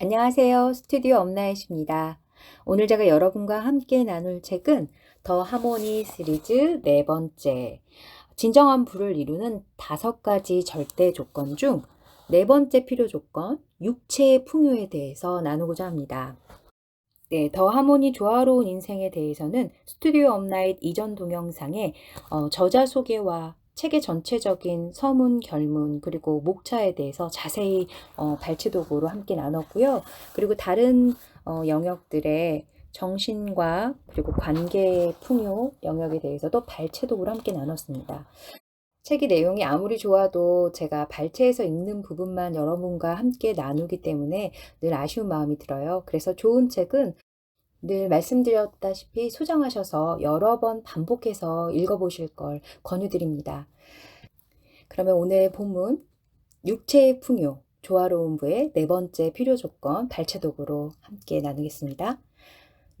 안녕하세요. 스튜디오 엄나잇입니다. 오늘 제가 여러분과 함께 나눌 책은 더 하모니 시리즈 네 번째 진정한 부를 이루는 다섯 가지 절대 조건 중 네 번째 필요 조건 육체의 풍요에 대해서 나누고자 합니다. 네, 더 하모니 조화로운 인생에 대해서는 스튜디오 업나잇 이전 동영상에 어, 저자 소개와 책의 전체적인 서문, 결문, 그리고 목차에 대해서 자세히 어, 발췌도구로 함께 나눴고요. 그리고 다른 어, 영역들의 정신과 그리고 관계의 풍요 영역에 대해서도 발췌도구로 함께 나눴습니다. 책의 내용이 아무리 좋아도 제가 발췌해서 읽는 부분만 여러분과 함께 나누기 때문에 늘 아쉬운 마음이 들어요. 그래서 좋은 책은 늘 말씀드렸다시피 소장하셔서 여러 번 반복해서 읽어보실 걸 권유드립니다. 그러면 오늘 본문 육체의 풍요, 조화로운 부의 네 번째 필요 조건 발췌도구로 함께 나누겠습니다.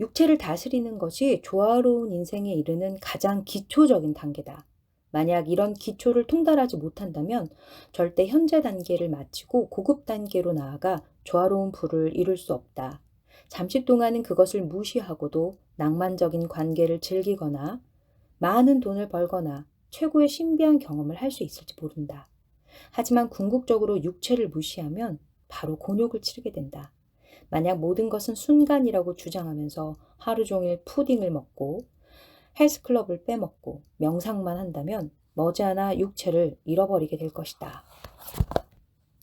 육체를 다스리는 것이 조화로운 인생에 이르는 가장 기초적인 단계다. 만약 이런 기초를 통달하지 못한다면 절대 현재 단계를 마치고 고급 단계로 나아가 조화로운 부를 이룰 수 없다. 잠시 동안은 그것을 무시하고도 낭만적인 관계를 즐기거나 많은 돈을 벌거나 최고의 신비한 경험을 할 수 있을지 모른다. 하지만 궁극적으로 육체를 무시하면 바로 곤욕을 치르게 된다. 만약 모든 것은 순간이라고 주장하면서 하루 종일 푸딩을 먹고 헬스클럽을 빼먹고 명상만 한다면 머지않아 육체를 잃어버리게 될 것이다.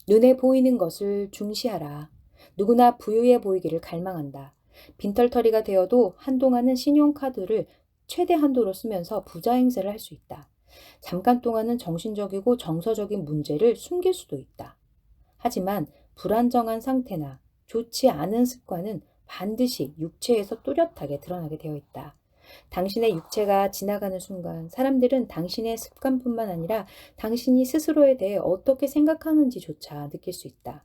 눈에 보이는 것을 중시하라. 누구나 부유해 보이기를 갈망한다. 빈털터리가 되어도 한동안은 신용카드를 최대 한도로 쓰면서 부자 행세를 할 수 있다. 잠깐 동안은 정신적이고 정서적인 문제를 숨길 수도 있다. 하지만 불안정한 상태나 좋지 않은 습관은 반드시 육체에서 뚜렷하게 드러나게 되어 있다. 당신의 육체가 지나가는 순간 사람들은 당신의 습관뿐만 아니라 당신이 스스로에 대해 어떻게 생각하는지조차 느낄 수 있다.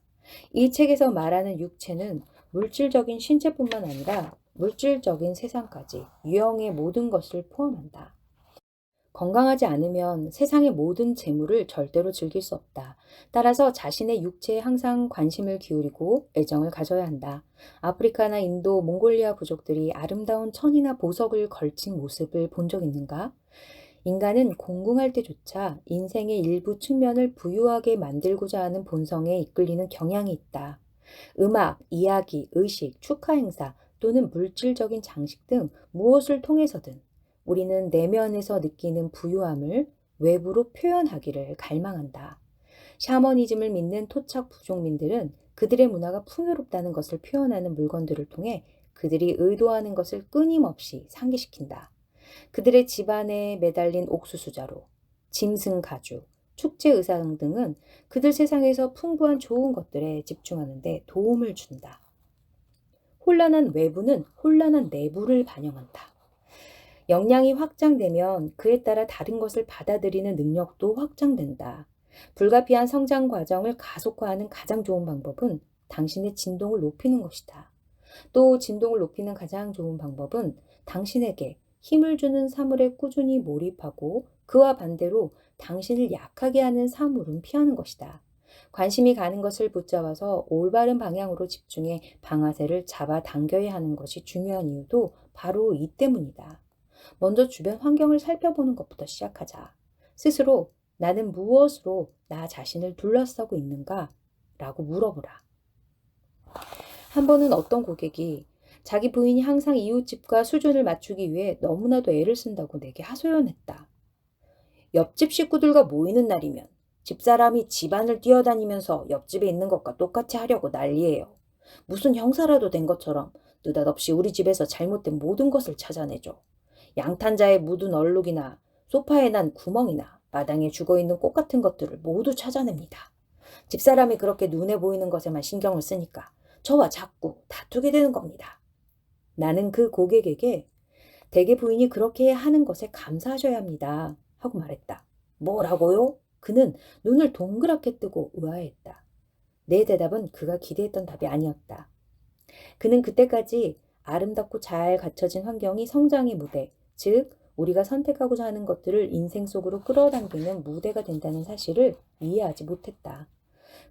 이 책에서 말하는 육체는 물질적인 신체뿐만 아니라 물질적인 세상까지 유형의 모든 것을 포함한다. 건강하지 않으면 세상의 모든 재물을 절대로 즐길 수 없다. 따라서 자신의 육체에 항상 관심을 기울이고 애정을 가져야 한다. 아프리카나 인도, 몽골리아 부족들이 아름다운 천이나 보석을 걸친 모습을 본 적 있는가? 인간은 공궁할 때조차 인생의 일부 측면을 부유하게 만들고자 하는 본성에 이끌리는 경향이 있다. 음악, 이야기, 의식, 축하 행사 또는 물질적인 장식 등 무엇을 통해서든 우리는 내면에서 느끼는 부유함을 외부로 표현하기를 갈망한다. 샤머니즘을 믿는 토착 부족민들은 그들의 문화가 풍요롭다는 것을 표현하는 물건들을 통해 그들이 의도하는 것을 끊임없이 상기시킨다. 그들의 집안에 매달린 옥수수자루, 짐승 가죽, 축제 의상 등은 그들 세상에서 풍부한 좋은 것들에 집중하는데 도움을 준다. 혼란한 외부는 혼란한 내부를 반영한다. 역량이 확장되면 그에 따라 다른 것을 받아들이는 능력도 확장된다. 불가피한 성장 과정을 가속화하는 가장 좋은 방법은 당신의 진동을 높이는 것이다. 또 진동을 높이는 가장 좋은 방법은 당신에게 힘을 주는 사물에 꾸준히 몰입하고 그와 반대로 당신을 약하게 하는 사물은 피하는 것이다. 관심이 가는 것을 붙잡아서 올바른 방향으로 집중해 방아쇠를 잡아 당겨야 하는 것이 중요한 이유도 바로 이 때문이다. 먼저 주변 환경을 살펴보는 것부터 시작하자. 스스로 나는 무엇으로 나 자신을 둘러싸고 있는가? 라고 물어보라. 한 번은 어떤 고객이 자기 부인이 항상 이웃집과 수준을 맞추기 위해 너무나도 애를 쓴다고 내게 하소연했다. 옆집 식구들과 모이는 날이면 집사람이 집안을 뛰어다니면서 옆집에 있는 것과 똑같이 하려고 난리예요. 무슨 형사라도 된 것처럼 느닷없이 우리 집에서 잘못된 모든 것을 찾아내죠. 양탄자에 묻은 얼룩이나 소파에 난 구멍이나 마당에 죽어있는 꽃 같은 것들을 모두 찾아냅니다. 집사람이 그렇게 눈에 보이는 것에만 신경을 쓰니까 저와 자꾸 다투게 되는 겁니다. 나는 그 고객에게 대개 부인이 그렇게 하는 것에 감사하셔야 합니다. 하고 말했다. 뭐라고요? 그는 눈을 동그랗게 뜨고 의아했다. 내 대답은 그가 기대했던 답이 아니었다. 그는 그때까지 아름답고 잘 갖춰진 환경이 성장의 무대, 즉 우리가 선택하고자 하는 것들을 인생 속으로 끌어당기는 무대가 된다는 사실을 이해하지 못했다.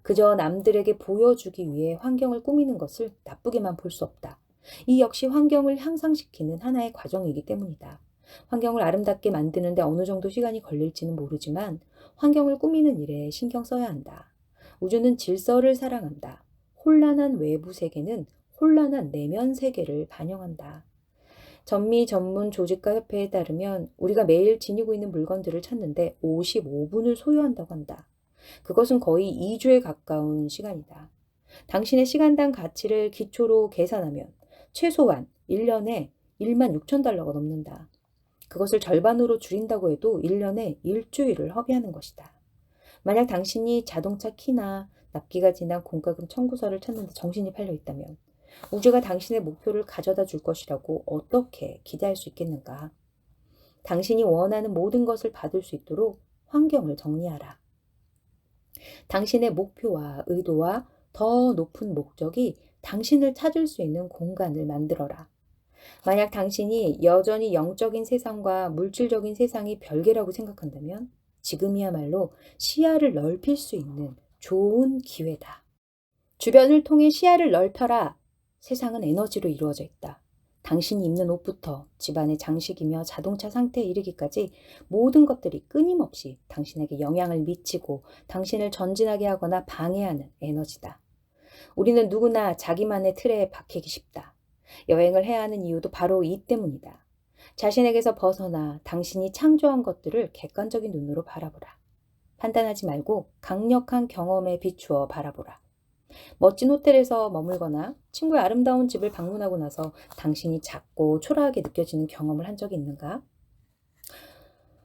그저 남들에게 보여주기 위해 환경을 꾸미는 것을 나쁘게만 볼 수 없다. 이 역시 환경을 향상시키는 하나의 과정이기 때문이다. 환경을 아름답게 만드는데 어느 정도 시간이 걸릴지는 모르지만 환경을 꾸미는 일에 신경 써야 한다. 우주는 질서를 사랑한다. 혼란한 외부 세계는 혼란한 내면 세계를 반영한다. 전미 전문 조직가 협회에 따르면 우리가 매일 지니고 있는 물건들을 찾는데 55분을 소요한다고 한다. 그것은 거의 2주에 가까운 시간이다. 당신의 시간당 가치를 기초로 계산하면 최소한 1년에 1만 6천 달러가 넘는다. 그것을 절반으로 줄인다고 해도 1년에 일주일을 허비하는 것이다. 만약 당신이 자동차 키나 납기가 지난 공과금 청구서를 찾는데 정신이 팔려 있다면 우주가 당신의 목표를 가져다 줄 것이라고 어떻게 기대할 수 있겠는가? 당신이 원하는 모든 것을 받을 수 있도록 환경을 정리하라. 당신의 목표와 의도와 더 높은 목적이 당신을 찾을 수 있는 공간을 만들어라. 만약 당신이 여전히 영적인 세상과 물질적인 세상이 별개라고 생각한다면 지금이야말로 시야를 넓힐 수 있는 좋은 기회다. 주변을 통해 시야를 넓혀라. 세상은 에너지로 이루어져 있다. 당신이 입는 옷부터 집안의 장식이며 자동차 상태에 이르기까지 모든 것들이 끊임없이 당신에게 영향을 미치고 당신을 전진하게 하거나 방해하는 에너지다. 우리는 누구나 자기만의 틀에 박히기 쉽다. 여행을 해야 하는 이유도 바로 이 때문이다. 자신에게서 벗어나 당신이 창조한 것들을 객관적인 눈으로 바라보라. 판단하지 말고 강력한 경험에 비추어 바라보라. 멋진 호텔에서 머물거나 친구의 아름다운 집을 방문하고 나서 당신이 작고 초라하게 느껴지는 경험을 한 적이 있는가?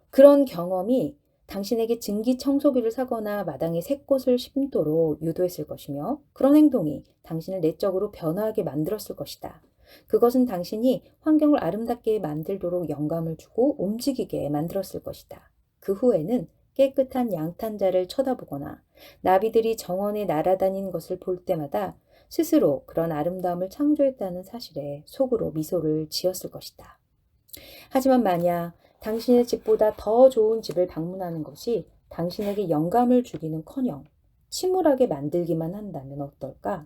그런 경험이 당신에게 증기 청소기를 사거나 마당에 새꽃을 심도록 유도했을 것이며 그런 행동이 당신을 내적으로 변화하게 만들었을 것이다. 그것은 당신이 환경을 아름답게 만들도록 영감을 주고 움직이게 만들었을 것이다. 그 후에는 깨끗한 양탄자를 쳐다보거나 나비들이 정원에 날아다니는 것을 볼 때마다 스스로 그런 아름다움을 창조했다는 사실에 속으로 미소를 지었을 것이다. 하지만 만약 당신의 집보다 더 좋은 집을 방문하는 것이 당신에게 영감을 주기는 커녕 침울하게 만들기만 한다면 어떨까?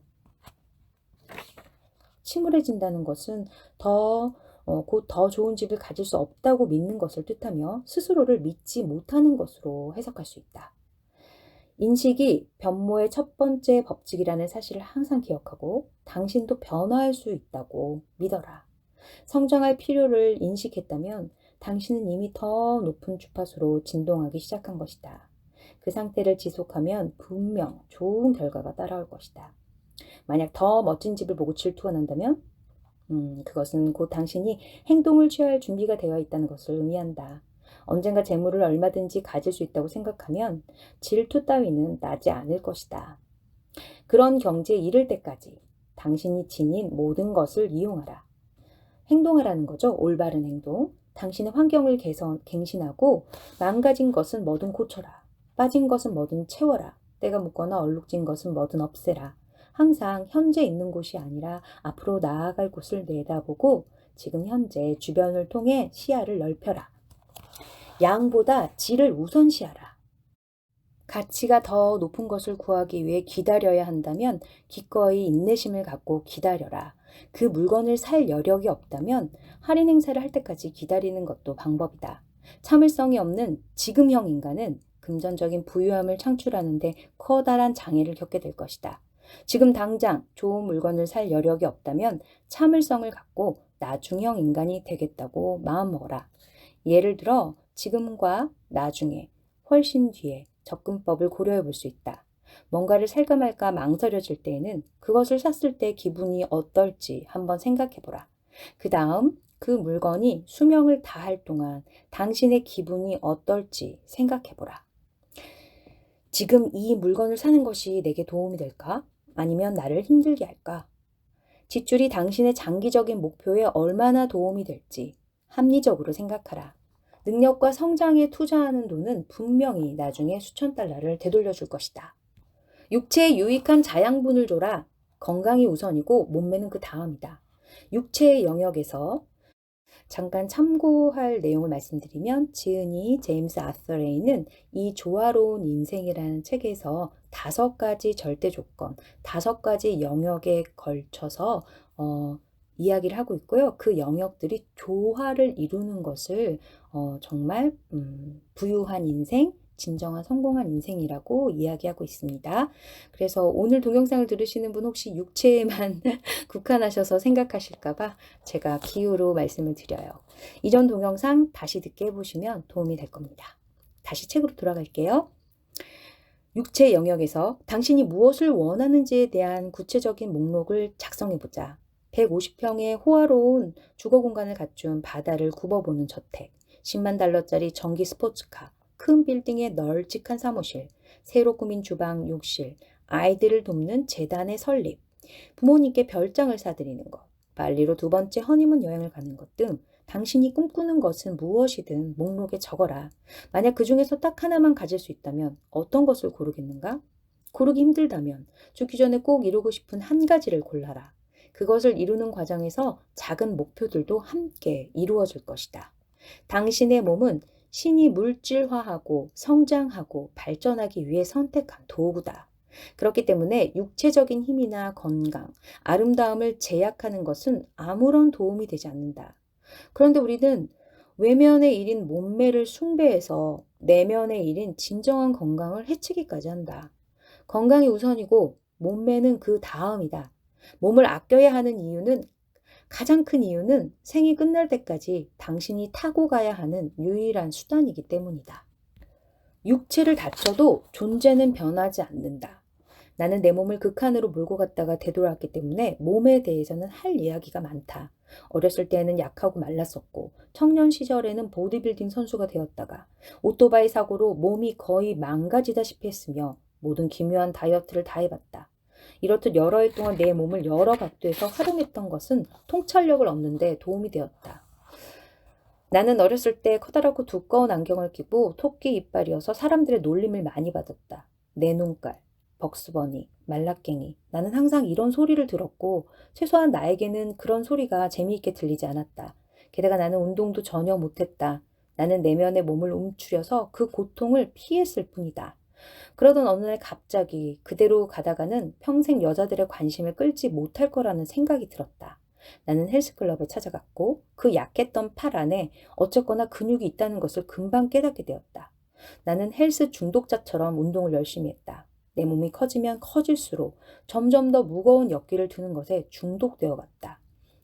침울해진다는 것은 더, 어, 곧더 좋은 집을 가질 수 없다고 믿는 것을 뜻하며 스스로를 믿지 못하는 것으로 해석할 수 있다. 인식이 변모의 첫 번째 법칙이라는 사실을 항상 기억하고 당신도 변화할 수 있다고 믿어라. 성장할 필요를 인식했다면 당신은 이미 더 높은 주파수로 진동하기 시작한 것이다. 그 상태를 지속하면 분명 좋은 결과가 따라올 것이다. 만약 더 멋진 집을 보고 질투가 난다면 음, 그것은 곧 당신이 행동을 취할 준비가 되어 있다는 것을 의미한다. 언젠가 재물을 얼마든지 가질 수 있다고 생각하면 질투 따위는 나지 않을 것이다. 그런 경지에 이를 때까지 당신이 지닌 모든 것을 이용하라. 행동하라는 거죠. 올바른 행동. 당신의 환경을 개선, 갱신하고 망가진 것은 뭐든 고쳐라. 빠진 것은 뭐든 채워라. 때가 묻거나 얼룩진 것은 뭐든 없애라. 항상 현재 있는 곳이 아니라 앞으로 나아갈 곳을 내다보고 지금 현재 주변을 통해 시야를 넓혀라. 양보다 질을 우선시하라. 가치가 더 높은 것을 구하기 위해 기다려야 한다면 기꺼이 인내심을 갖고 기다려라. 그 물건을 살 여력이 없다면 할인 행사를 할 때까지 기다리는 것도 방법이다. 참을성이 없는 지금형 인간은 금전적인 부유함을 창출하는데 커다란 장애를 겪게 될 것이다. 지금 당장 좋은 물건을 살 여력이 없다면 참을성을 갖고 나중형 인간이 되겠다고 마음먹어라. 예를 들어 지금과 나중에 훨씬 뒤에 접근법을 고려해 볼 수 있다. 뭔가를 살까 말까 망설여질 때에는 그것을 샀을 때 기분이 어떨지 한번 생각해 보라. 그 다음 그 물건이 수명을 다할 동안 당신의 기분이 어떨지 생각해 보라. 지금 이 물건을 사는 것이 내게 도움이 될까? 아니면 나를 힘들게 할까? 지출이 당신의 장기적인 목표에 얼마나 도움이 될지 합리적으로 생각하라. 능력과 성장에 투자하는 돈은 분명히 나중에 수천 달러를 되돌려 줄 것이다. 육체에 유익한 자양분을 줘라. 건강이 우선이고 몸매는 그 다음이다. 육체의 영역에서 잠깐 참고할 내용을 말씀드리면 지은이 제임스 아서레이는 이 조화로운 인생이라는 책에서 다섯 가지 절대 조건, 다섯 가지 영역에 걸쳐서 어, 이야기를 하고 있고요. 그 영역들이 조화를 이루는 것을 어, 정말 음, 부유한 인생, 진정한 성공한 인생이라고 이야기하고 있습니다. 그래서 오늘 동영상을 들으시는 분 혹시 육체에만 국한하셔서 생각하실까봐 제가 기호로 말씀을 드려요. 이전 동영상 다시 듣게 해보시면 도움이 될 겁니다. 다시 책으로 돌아갈게요. 육체 영역에서 당신이 무엇을 원하는지에 대한 구체적인 목록을 작성해보자. 150평의 호화로운 주거 공간을 갖춘 바다를 굽어보는 저택, 10만 달러짜리 전기 스포츠카, 큰 빌딩의 널찍한 사무실, 새로 꾸민 주방, 욕실, 아이들을 돕는 재단의 설립, 부모님께 별장을 사드리는 것, 발리로 두 번째 허니문 여행을 가는 것 등 당신이 꿈꾸는 것은 무엇이든 목록에 적어라. 만약 그 중에서 딱 하나만 가질 수 있다면 어떤 것을 고르겠는가? 고르기 힘들다면 죽기 전에 꼭 이루고 싶은 한 가지를 골라라. 그것을 이루는 과정에서 작은 목표들도 함께 이루어질 것이다. 당신의 몸은 신이 물질화하고 성장하고 발전하기 위해 선택한 도구다. 그렇기 때문에 육체적인 힘이나 건강, 아름다움을 제약하는 것은 아무런 도움이 되지 않는다. 그런데 우리는 외면의 일인 몸매를 숭배해서 내면의 일인 진정한 건강을 해치기까지 한다. 건강이 우선이고 몸매는 그 다음이다. 몸을 아껴야 하는 이유는 가장 큰 이유는 생이 끝날 때까지 당신이 타고 가야 하는 유일한 수단이기 때문이다. 육체를 다쳐도 존재는 변하지 않는다. 나는 내 몸을 극한으로 몰고 갔다가 되돌아왔기 때문에 몸에 대해서는 할 이야기가 많다. 어렸을 때에는 약하고 말랐었고 청년 시절에는 보디빌딩 선수가 되었다가 오토바이 사고로 몸이 거의 망가지다시피 했으며 모든 기묘한 다이어트를 다 해봤다. 이렇듯 여러 해 동안 내 몸을 여러 각도에서 활용했던 것은 통찰력을 얻는데 도움이 되었다. 나는 어렸을 때 커다랗고 두꺼운 안경을 끼고 토끼 이빨이어서 사람들의 놀림을 많이 받았다. 내 눈깔, 벅스버니, 말라깽이. 나는 항상 이런 소리를 들었고 최소한 나에게는 그런 소리가 재미있게 들리지 않았다. 게다가 나는 운동도 전혀 못했다. 나는 내면의 몸을 움츠려서 그 고통을 피했을 뿐이다. 그러던 어느 날 갑자기 그대로 가다가는 평생 여자들의 관심을 끌지 못할 거라는 생각이 들었다. 나는 헬스클럽에 찾아갔고 그 약했던 팔 안에 어쨌거나 근육이 있다는 것을 금방 깨닫게 되었다. 나는 헬스 중독자처럼 운동을 열심히 했다. 내 몸이 커지면 커질수록 점점 더 무거운 역기를 드는 것에 중독되어 갔다.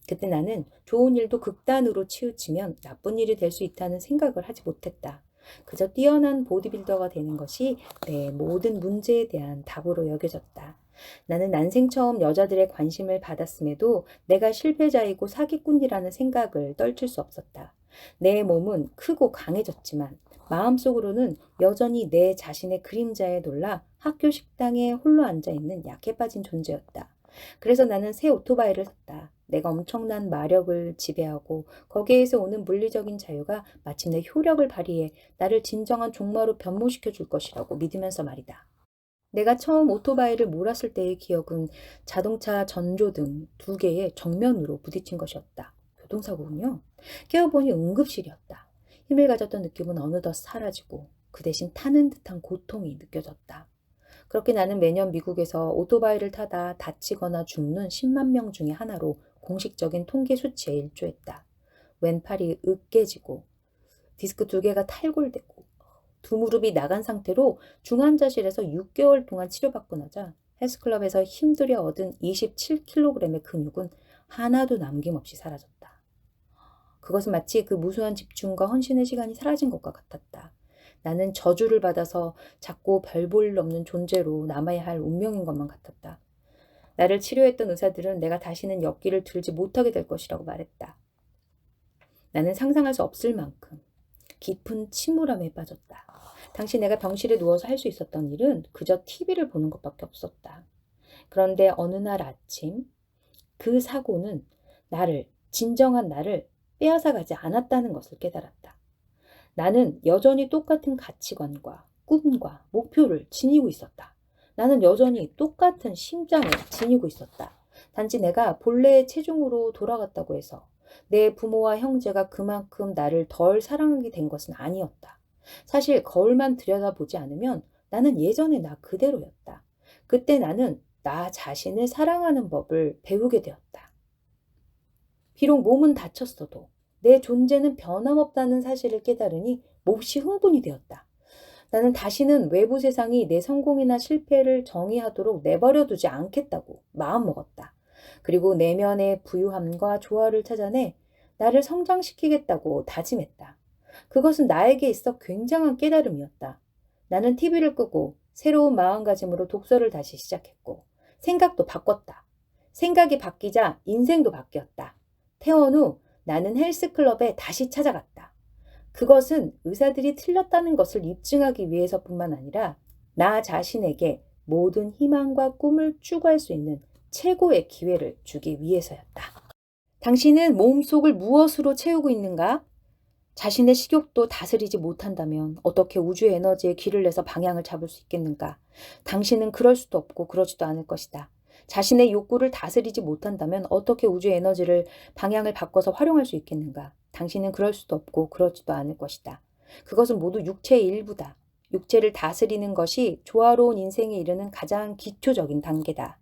그때 나는 좋은 일도 극단으로 치우치면 나쁜 일이 될 수 있다는 생각을 하지 못했다. 그저 뛰어난 보디빌더가 되는 것이 내 모든 문제에 대한 답으로 여겨졌다. 나는 난생 처음 여자들의 관심을 받았음에도 내가 실패자이고 사기꾼이라는 생각을 떨칠 수 없었다. 내 몸은 크고 강해졌지만 마음속으로는 여전히 내 자신의 그림자에 놀라 학교 식당에 홀로 앉아 있는 약해 빠진 존재였다. 그래서 나는 새 오토바이를 샀다. 내가 엄청난 마력을 지배하고 거기에서 오는 물리적인 자유가 마침내 효력을 발휘해 나를 진정한 종마로 변모시켜 줄 것이라고 믿으면서 말이다. 내가 처음 오토바이를 몰았을 때의 기억은 자동차 전조등 두 개의 정면으로 부딪힌 것이었다. 교통사고군요. 깨어보니 응급실이었다. 힘을 가졌던 느낌은 어느덧 사라지고 그 대신 타는 듯한 고통이 느껴졌다. 그렇게 나는 매년 미국에서 오토바이를 타다 다치거나 죽는 10만 명 중의 하나로 공식적인 통계 수치에 일조했다. 왼팔이 으깨지고 디스크 두 개가 탈골되고 두 무릎이 나간 상태로 중환자실에서 6개월 동안 치료받고 나자 헬스클럽에서 힘들여 얻은 27kg의 근육은 하나도 남김없이 사라졌다. 그것은 마치 그 무수한 집중과 헌신의 시간이 사라진 것과 같았다. 나는 저주를 받아서 작고 별 볼 일 없는 존재로 남아야 할 운명인 것만 같았다. 나를 치료했던 의사들은 내가 다시는 역기를 들지 못하게 될 것이라고 말했다. 나는 상상할 수 없을 만큼 깊은 침울함에 빠졌다. 당시 내가 병실에 누워서 할 수 있었던 일은 그저 TV를 보는 것밖에 없었다. 그런데 어느 날 아침 그 사고는 나를 진정한 나를 빼앗아 가지 않았다는 것을 깨달았다. 나는 여전히 똑같은 가치관과 꿈과 목표를 지니고 있었다. 나는 여전히 똑같은 심장을 지니고 있었다. 단지 내가 본래의 체중으로 돌아갔다고 해서 내 부모와 형제가 그만큼 나를 덜 사랑하게 된 것은 아니었다. 사실 거울만 들여다보지 않으면 나는 예전의 나 그대로였다. 그때 나는 나 자신을 사랑하는 법을 배우게 되었다. 비록 몸은 다쳤어도 내 존재는 변함없다는 사실을 깨달으니 몹시 흥분이 되었다. 나는 다시는 외부 세상이 내 성공이나 실패를 정의하도록 내버려 두지 않겠다고 마음먹었다. 그리고 내면의 부유함과 조화를 찾아내 나를 성장시키겠다고 다짐했다. 그것은 나에게 있어 굉장한 깨달음이었다. 나는 TV를 끄고 새로운 마음가짐으로 독서를 다시 시작했고 생각도 바꿨다. 생각이 바뀌자 인생도 바뀌었다. 퇴원 후 나는 헬스클럽에 다시 찾아갔다. 그것은 의사들이 틀렸다는 것을 입증하기 위해서뿐만 아니라 나 자신에게 모든 희망과 꿈을 추구할 수 있는 최고의 기회를 주기 위해서였다. 당신은 몸속을 무엇으로 채우고 있는가? 자신의 식욕도 다스리지 못한다면 어떻게 우주의 에너지에 길을 내서 방향을 잡을 수 있겠는가? 당신은 그럴 수도 없고 그러지도 않을 것이다. 자신의 욕구를 다스리지 못한다면 어떻게 우주의 에너지를 방향을 바꿔서 활용할 수 있겠는가? 당신은 그럴 수도 없고 그러지도 않을 것이다. 그것은 모두 육체의 일부다. 육체를 다스리는 것이 조화로운 인생에 이르는 가장 기초적인 단계다.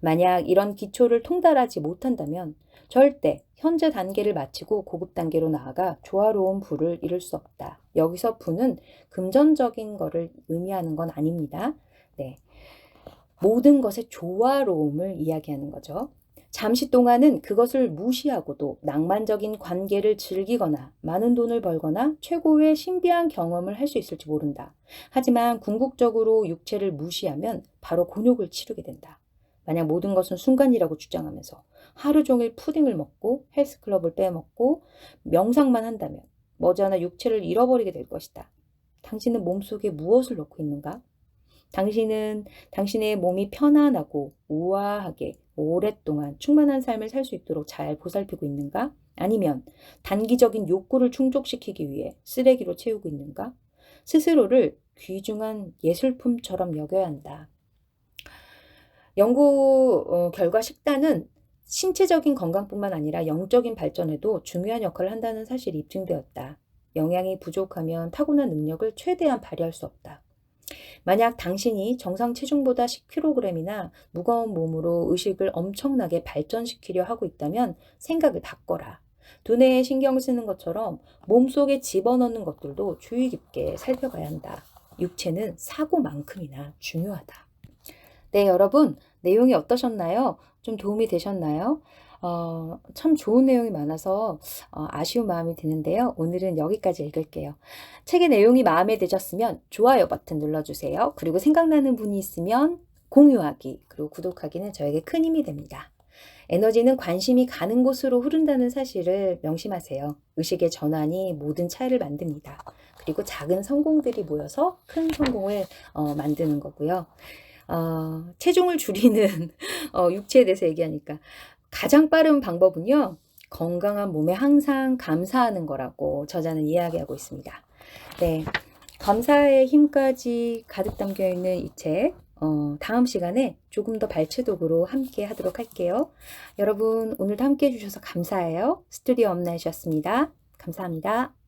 만약 이런 기초를 통달하지 못한다면 절대 현재 단계를 마치고 고급 단계로 나아가 조화로운 부를 이룰 수 없다. 여기서 부는 금전적인 것을 의미하는 건 아닙니다. 네. 모든 것의 조화로움을 이야기하는 거죠. 잠시 동안은 그것을 무시하고도 낭만적인 관계를 즐기거나 많은 돈을 벌거나 최고의 신비한 경험을 할 수 있을지 모른다. 하지만 궁극적으로 육체를 무시하면 바로 곤욕을 치르게 된다. 만약 모든 것은 순간이라고 주장하면서 하루 종일 푸딩을 먹고 헬스클럽을 빼먹고 명상만 한다면 머지않아 육체를 잃어버리게 될 것이다. 당신은 몸속에 무엇을 넣고 있는가? 당신은 당신의 몸이 편안하고 우아하게 오랫동안 충만한 삶을 살 수 있도록 잘 보살피고 있는가? 아니면 단기적인 욕구를 충족시키기 위해 쓰레기로 채우고 있는가? 스스로를 귀중한 예술품처럼 여겨야 한다. 연구 어, 결과 식단은 신체적인 건강뿐만 아니라 영적인 발전에도 중요한 역할을 한다는 사실이 입증되었다. 영양이 부족하면 타고난 능력을 최대한 발휘할 수 없다. 만약 당신이 정상 체중보다 10kg이나 무거운 몸으로 의식을 엄청나게 발전시키려 하고 있다면 생각을 바꿔라. 두뇌에 신경 쓰는 것처럼 몸속에 집어넣는 것들도 주의 깊게 살펴가야 한다. 육체는 사고만큼이나 중요하다. 네, 여러분, 내용이 어떠셨나요? 좀 도움이 되셨나요? 어, 참 좋은 내용이 많아서 어, 아쉬운 마음이 드는데요. 오늘은 여기까지 읽을게요. 책의 내용이 마음에 드셨으면 좋아요 버튼 눌러주세요. 그리고 생각나는 분이 있으면 공유하기, 그리고 구독하기는 저에게 큰 힘이 됩니다. 에너지는 관심이 가는 곳으로 흐른다는 사실을 명심하세요. 의식의 전환이 모든 차이를 만듭니다. 그리고 작은 성공들이 모여서 큰 성공을 어, 만드는 거고요. 어, 체중을 줄이는 어, 육체에 대해서 얘기하니까 가장 빠른 방법은요. 건강한 몸에 항상 감사하는 거라고 저자는 이야기하고 있습니다. 네. 감사의 힘까지 가득 담겨 있는 이 책, 어, 다음 시간에 조금 더 발췌독으로 함께 하도록 할게요. 여러분, 오늘도 함께 해주셔서 감사해요. 스튜디오 엄나이셨습니다. 감사합니다.